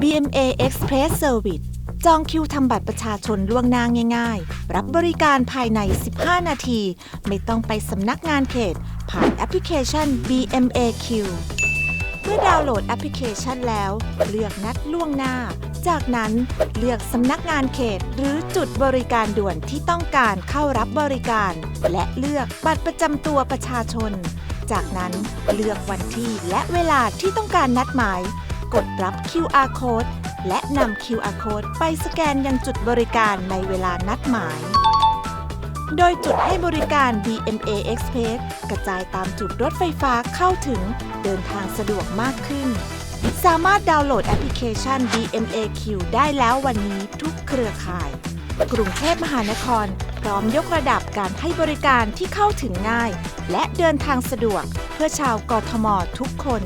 BMA Express Service จองคิวทำบัตรประชาชนล่วงหน้าง่าย ๆ รับบริการภายใน 15 นาที ไม่ต้องไปสำนักงานเขต ผ่านแอปพลิเคชัน BMAQ เมื่อดาวน์โหลดแอปพลิเคชันแล้ว เลือกนัดล่วงหน้า จากนั้นเลือกสำนักงานเขต หรือจุดบริการด่วนที่ต้องการเข้ารับบริการ และเลือกบัตรประจำตัวประชาชน จากนั้นเลือกวันที่และเวลาที่ต้องการนัดหมาย กดรับ QR code และนำ QR code ไปสแกนยังจุดบริการในเวลานัดหมาย โดยจุดให้บริการ BMA Express กระจายตามจุดรถไฟฟ้าเข้าถึงเดินทางสะดวกมากขึ้น สามารถดาวน์โหลดแอปพลิเคชัน BMAQ ได้แล้ววันนี้ทุกเครือข่าย กรุงเทพมหานคร พร้อมยกระดับการให้บริการที่เข้าถึงง่าย และเดินทางสะดวกเพื่อชาวกทมทุกคน